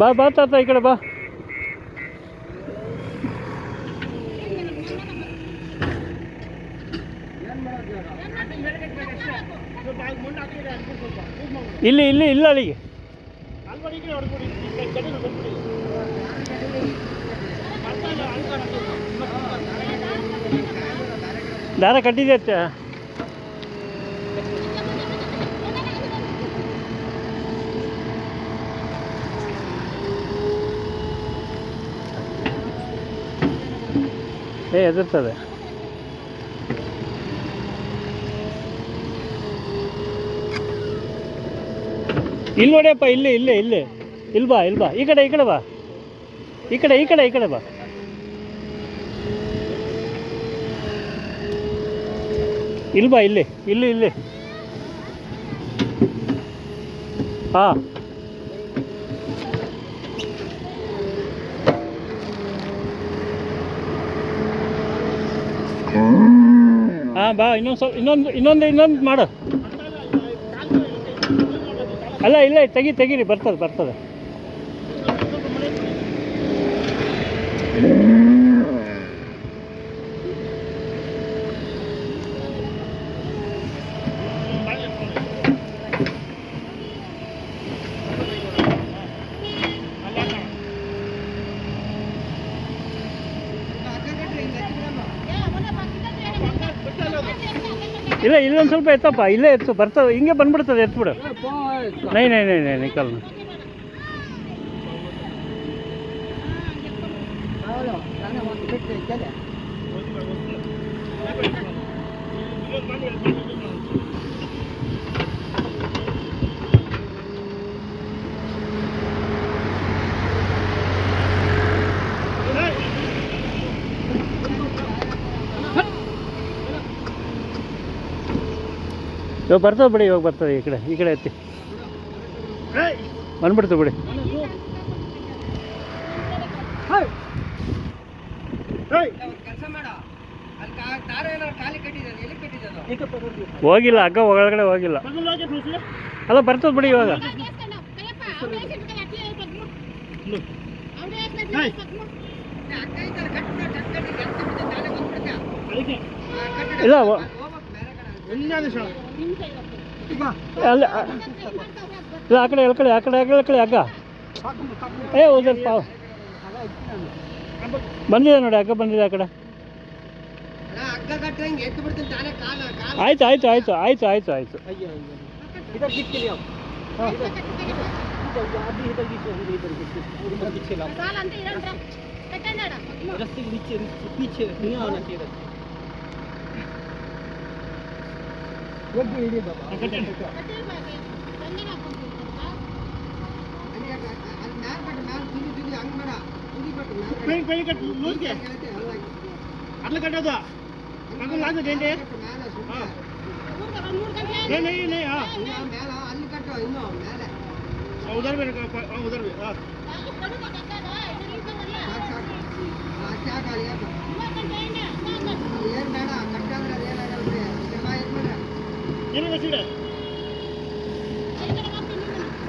ಬಾ ಬಾ ತಾತ ಈ ಕಡೆ ಬಾ. ಇಲ್ಲಿ ಇಲ್ಲಿ ಇಲ್ಲ ಅಲ್ಲಿಗೆ. ದಾರ ಕಟ್ಟಿದೆ ಏ, ಎದುರ್ತದೆ. ಇಲ್ಲಿ ನೋಡಿಯಪ್ಪ ಇಲ್ಲಿ, ಇಲ್ಲೇ ಇಲ್ಲೇ. ಇಲ್ಲಿ ಬಾ ಇಲ್ಲಿ ಬಾ. ಈ ಕಡೆ ಈ ಕಡೆ ಬಾ. ಈ ಕಡೆ ಈ ಕಡೆ ಈ ಕಡೆ ಬಾ. ಇಲ್ಲಿ ಬಾ, ಇಲ್ಲಿ ಇಲ್ಲಿ ಇಲ್ಲಿ. ಹಾಂ. ಹಾಂ ಬಾ ಇನ್ನೊಂದು ಸ್ವಲ್ಪ ಇನ್ನೊಂದು ಇನ್ನೊಂದು ಇನ್ನೊಂದು ಮಾಡು. ಅಲ್ಲ ಇಲ್ಲ ತೆಗಿ ತೆಗೀರಿ ಬರ್ತದೆ ಬರ್ತದೆ. ಇಲ್ಲ ಇಲ್ಲೊಂದು ಸ್ವಲ್ಪ ಎತ್ತಪ್ಪ, ಇಲ್ಲೇ ಎತ್ತು ಬರ್ತದೆ ಹಿಂಗೆ ಬಂದ್ಬಿಡ್ತದೆ, ಎತ್ಬಿಡು. ನೈ ನೈ ನೈ ನೈ ನಿಕಲ್ ಇವಾಗ ಬರ್ತದೆ ಬಿಡಿ, ಇವಾಗ ಬರ್ತದೆ ಈ ಕಡೆ ಈ ಕಡೆ ಎತ್ತಿ. ಬಂದ್ಬಿಡ್ತು ಬಿಡಿ. ಹೋಗಿಲ್ಲ ಅಗ್ಗ ಒಳಗಡೆ ಹೋಗಿಲ್ಲ. ಅಲ್ಲ, ಬರ್ತದೆ ಬಿಡಿ ಇವಾಗ. ಇಲ್ಲ ಅಲ್ಲ ಇಲ್ಲ ಆ ಕಡೆ ಆ ಆ ಕಡೆ ಆ ಕಡೆ ಆ ಕಡೆ ಅಗ್ಗ ಏ ಹೋದ ಪಾವ್ ಬಂದಿದೆ ನೋಡಿ ಅಗ್ಗ ಬಂದಿದೆ ಆ ಕಡೆ ಆಯ್ತು ಆಯ್ತು ಆಯ್ತು ಆಯ್ತು ಆಯ್ತು ಆಯ್ತು ರಸ್ತೆಗೆ ಹೋಗಿ ಇಡಿ ಬಾಬಾ అట్లా కట్టదు ఉదర్ ఉదర్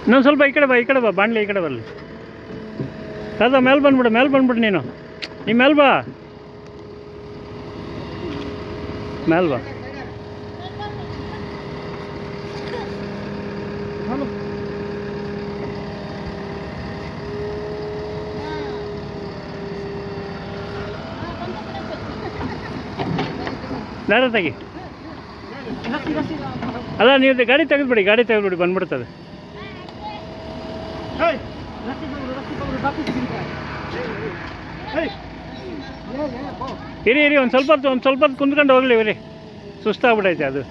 ಇನ್ನೊಂದು ಸ್ವಲ್ಪ ಈ ಕಡೆ ಬಾ, ಈ ಕಡೆ ಬಾ, ಬಾಣಲಿ ಈ ಕಡೆ ಬರಲಿ. ತಾತ ಮೇಲೆ ಬಂದ್ಬಿಡು ಮೇಲೆ ಬಂದ್ಬಿಡು ನೀನು. ನೀ ಮೇಲೆ ಬಾ. ಮೇಲೆ ಬಾ. ದಾರ ತೆಗಿ. ಅಲ್ಲ ನೀವು ಗಾಡಿ ತೆಗೆದ್ಬಿಡಿ ಗಾಡಿ ತೆಗೆದ್ಬಿಡಿ ಬಂದ್ಬಿಡ್ತದೆ. ಇರಿ ಇರಿ ಒಂದು ಸ್ವಲ್ಪ ಹೊತ್ತು ಒಂದು ಸ್ವಲ್ಪ ಹೊತ್ತು ಕುಂತ್ಕೊಂಡು ಹೋಗ್ಲಿ ಇರಿ. ಸುಸ್ತಾಗ್ಬಿಟ್ಟೈತೆ ಅದು.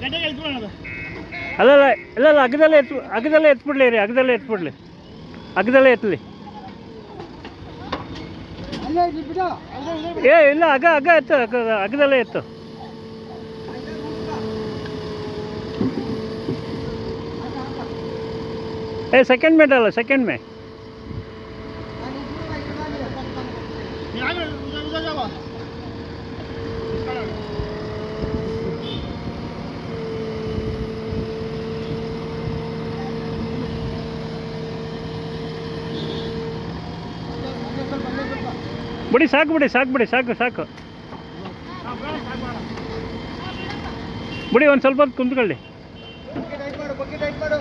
ಗಡ್ಡೆಗೆ ಅಲ್ಲಲ್ಲ ಇಲ್ಲ ಅಗ್ಗದಲ್ಲೇ ಎತ್ ಅಗ್ಗದಲ್ಲೇ ಎತ್ಬಿಡ್ಲಿ ರೀ ಅಗ್ಗದಲ್ಲೇ ಎತ್ಬಿಡ್ಲಿ ಅಗ್ಗದಲ್ಲೇ ಎತ್ತಲಿ ಏ, ಇಲ್ಲ ಅಗ ಅಗ ಎತ್ತು ಅಗ್ಗದಲ್ಲೇ ಎತ್ತು. ಏ ಸೆಕೆಂಡ್ ಮೇಟ್ ಸೆಕೆಂಡ್ ಮೇ ಬಿಡಿ ಸಾಕು ಬಿಡಿ ಸಾಕು ಬಿಡಿ ಸಾಕು ಸಾಕು. ಬಿಡಿ ಒಂದು ಸ್ವಲ್ಪ ಹೊತ್ತು ಕುಂತ್ಕೊಳ್ಳಿ. ಮಾಡು